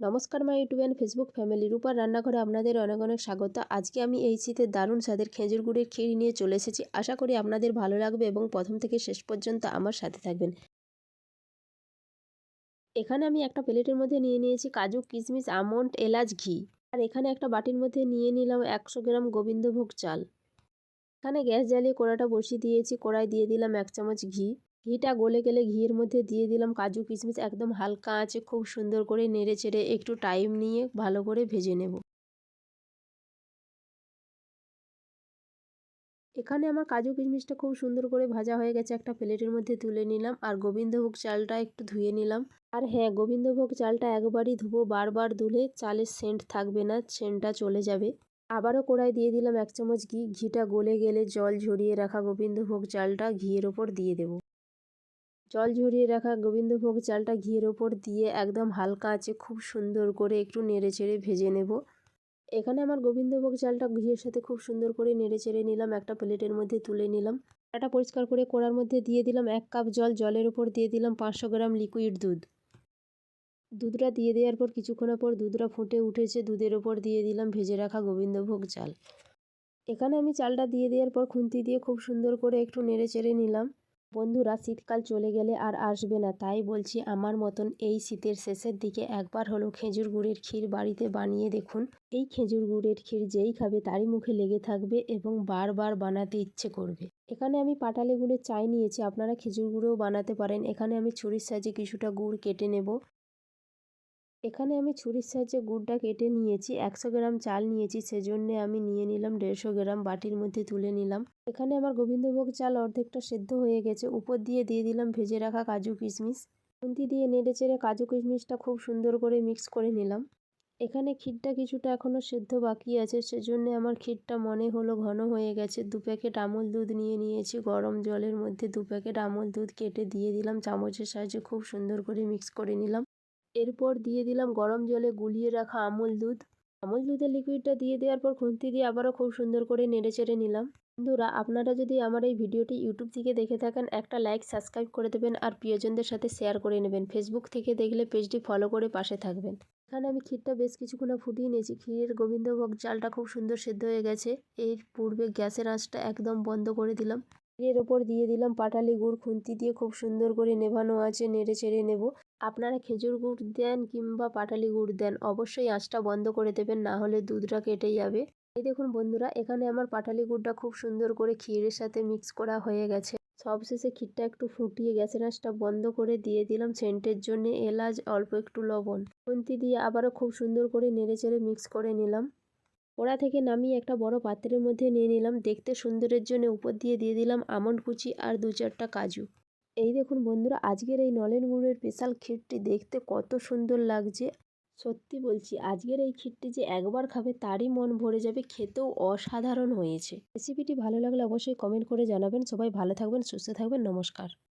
নমস্কার, my YouTube and Facebook family. রূপার রান্নাঘরে আপনাদের অনেক অনেক স্বাগত। আজকে আমি এই শীতের দারুণ স্বাদের খেজুর গুড়ের ক্ষীর নিয়ে চলে এসেছি। আশা করি আপনাদের ভালো লাগবে এবং প্রথম থেকে শেষ পর্যন্ত আমার সাথে থাকবেন। এখানে আমি একটা প্লেটের মধ্যে নিয়ে নিয়েছি কাজু, কিশমিশ, আমন্ড, এলাচ, ঘি। আর এখানে একটা বাটির মধ্যে নিয়ে নিলাম একশো গ্রাম গোবিন্দভোগ চাল। এখানে গ্যাস জ্বালিয়ে কড়াটা বসিয়ে দিয়েছি। কড়াই দিয়ে দিলাম এক চামচ ঘি। ঘিটা গলে গেলে ঘিয়ের মধ্যে দিয়ে দিলাম কাজু কিশমিশ একদম হালকা আঁচে খুব সুন্দর করে নেড়ে চেড়ে একটু টাইম নিয়ে ভালো করে ভেজে নেব। এখানে আমার কাজু কিশমিশটা খুব সুন্দর করে ভাজা হয়ে গেছে, একটা প্লেটের মধ্যে তুলে নিলাম আর গোবিন্দভোগ চালটা একটু ধুয়ে নিলাম। আর হ্যাঁ গোবিন্দভোগ চালটা একবারই ধুবো, বারবার ধুলে চালের সেন্ট থাকবে না সেন্টটা চলে যাবে। আবারও কড়াই দিয়ে দিলাম এক চামচ ঘি, ঘিটা গলে গেলে জল ঝরিয়ে রাখা গোবিন্দভোগ চালটা ঘিয়ের ওপর দিয়ে দেবো। জল ঝরিয়ে রাখা গোবিন্দভোগ চালটা ঘিয়ের ওপর দিয়ে একদম হালকা আঁচে খুব সুন্দর করে একটু নেড়ে চেড়ে ভেজে নেব। এখানে আমার গোবিন্দভোগ চালটা ঘিয়ের সাথে খুব সুন্দর করে নেড়ে চেড়ে নিলাম, একটা প্লেটের মধ্যে তুলে নিলাম। এটা পরিষ্কার করে কড়ার মধ্যে দিয়ে দিলাম এক কাপ জল, জলের ওপর দিয়ে দিলাম পাঁচশো গ্রাম লিকুইড দুধ। দুধটা দিয়ে দেওয়ার পর কিছুক্ষণ পর দুধটা ফুটে উঠেছে, দুধের ওপর দিয়ে দিলাম ভেজে রাখা গোবিন্দভোগ চাল। এখানে আমি চালটা দিয়ে দেওয়ার পর খুন্তি দিয়ে খুব সুন্দর করে একটু নেড়ে চেড়ে নিলাম। বন্ধুরা শীতকাল চলে গেলে আর আসবে না। তাই বলছি আমার মতন এই শীতের শেষের দিকে একবার হলো খেজুর গুড়ের ক্ষীর বাড়িতে বানিয়ে দেখুন। এই খেজুর গুড়ের ক্ষীর যেই খাবে তারই মুখে লেগে থাকবে এবং বারবার বানাতে ইচ্ছে করবে। এখানে আমি পাটালে গুড়ের চাই নিয়েছি। আপনারা খেজুর গুঁড়োও বানাতে পারেন। এখানে আমি ছুরির সাহায্যে কিছুটা গুড় কেটে নেব। এখানে আমি ছুরির সাহায্যে গুড়টা কেটে নিয়েছি, একশো গ্রাম চাল নিয়েছি, সেজন্য আমি নিয়ে নিলাম দেড়শো গ্রাম বাটির মধ্যে তুলে নিলাম। এখানে আমার গোবিন্দভোগ চাল অর্ধেকটা সেদ্ধ হয়ে গেছে, উপর দিয়ে দিয়ে দিলাম ভেজে রাখা কাজু কিশমিশ। খুন্তি দিয়ে নেড়ে চেড়ে কাজু কিশমিশটা খুব সুন্দর করে মিক্স করে নিলাম। এখানে ক্ষীরটা কিছুটা এখনও সেদ্ধ বাকি আছে, সেজন্য আমার ক্ষীরটা মনে হলো ঘন হয়ে গেছে। দু প্যাকেট আমুল দুধ নিয়ে নিয়েছি, গরম জলের মধ্যে দু প্যাকেট আমুল দুধ কেটে দিয়ে দিলাম, চামচের সাহায্যে খুব সুন্দর করে মিক্স করে নিলাম। এরপর দিয়ে দিলাম গরম জলে গুলিয়ে রাখা আমুল দুধ। আমুল দুধের লিকুইডটা দিয়ে দেওয়ার পর খুন্তি দিয়ে আবারও খুব সুন্দর করে নেড়ে চেড়ে নিলাম। বন্ধুরা, আপনারা যদি আমার এই ভিডিওটি ইউটিউব থেকে দেখে থাকেন, একটা লাইক সাবস্ক্রাইব করে দেবেন আর প্রিয়জনদের সাথে শেয়ার করে নেবেন। ফেসবুক থেকে দেখলে পেজটি ফলো করে পাশে থাকবেন। এখানে আমি ক্ষীরটা বেশ কিছুক্ষণ ফুটিয়ে নিয়েছি। ক্ষীরের গোবিন্দভোগ চালটা খুব সুন্দর সেদ্ধ হয়ে গেছে। এর পূর্বে গ্যাসের আঁচটা একদম বন্ধ করে দিলাম। এর ওপর দিয়ে দিলাম পাটালি গুড়, খুন্তি দিয়ে খুব সুন্দর করে নেভানো আছে, নেড়ে চেড়ে নেব। আপনারা খেজুর গুড় দেন কিংবা পাটালি গুড় দেন, অবশ্যই আঁচটা বন্ধ করে দেবেন, না হলে দুধটা কেটে যাবে। এই দেখুন বন্ধুরা, এখানে আমার পাটালি গুড়টা খুব সুন্দর করে ক্ষীরের সাথে মিক্স করা হয়ে গেছে। সবশেষে ক্ষীরটা একটু ফুটিয়ে গ্যাসের আঁচটা বন্ধ করে দিয়ে দিলাম সেন্টের জন্য এলাচ, অল্প একটু লবণ। খুন্তি দিয়ে আবারও খুব সুন্দর করে নেড়ে চেড়ে মিক্স করে নিলাম। ওরা থেকে নামিয়ে একটা বড় পাত্রের মধ্যে নিয়ে নিলাম। দেখতে সুন্দরের জন্য উপর দিয়ে দিয়ে দিলাম আমন্ড কুচি আর দু চারটা কাজু। এই দেখুন বন্ধুরা, আজকের এই নলেন গুড়ের স্পেশাল ক্ষীরটি দেখতে কত সুন্দর লাগছে। সত্যি বলছি, আজকের এই ক্ষীরটি যে একবার খাবে তারই মন ভরে যাবে, খেতেও অসাধারণ হয়েছে। রেসিপিটি ভালো লাগলে অবশ্যই কমেন্ট করে জানাবেন। সবাই ভালো থাকবেন, সুস্থ থাকবেন, নমস্কার।